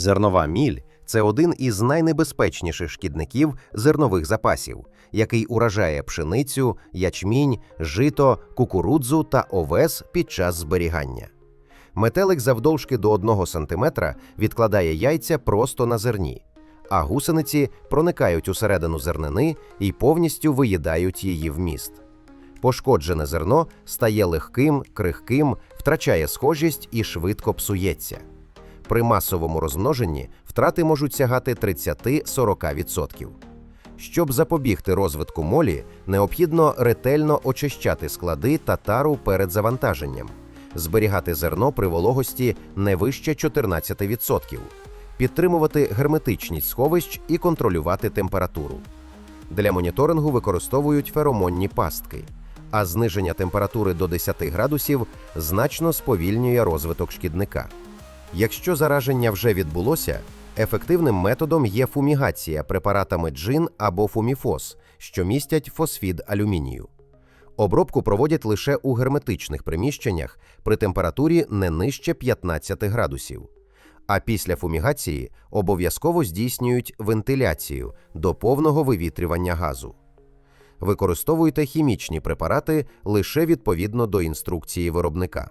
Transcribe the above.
Зернова міль це один із найнебезпечніших шкідників зернових запасів, який уражає пшеницю, ячмінь, жито, кукурудзу та овес під час зберігання. Метелик завдовжки до 1 см відкладає яйця просто на зерні, а гусениці проникають усередину зернини і повністю виїдають її вміст. Пошкоджене зерно стає легким, крихким, втрачає схожість і швидко псується. При масовому розмноженні втрати можуть сягати 30-40%. Щоб запобігти розвитку молі, необхідно ретельно очищати склади та тару перед завантаженням, зберігати зерно при вологості не вище 14%, підтримувати герметичність сховищ і контролювати температуру. Для моніторингу використовують феромонні пастки, а зниження температури до 10 градусів значно сповільнює розвиток шкідника. Якщо зараження вже відбулося, ефективним методом є фумігація препаратами джин або фуміфос, що містять фосфід алюмінію. Обробку проводять лише у герметичних приміщеннях при температурі не нижче 15 градусів. А після фумігації обов'язково здійснюють вентиляцію до повного вивітрювання газу. Використовуйте хімічні препарати лише відповідно до інструкції виробника.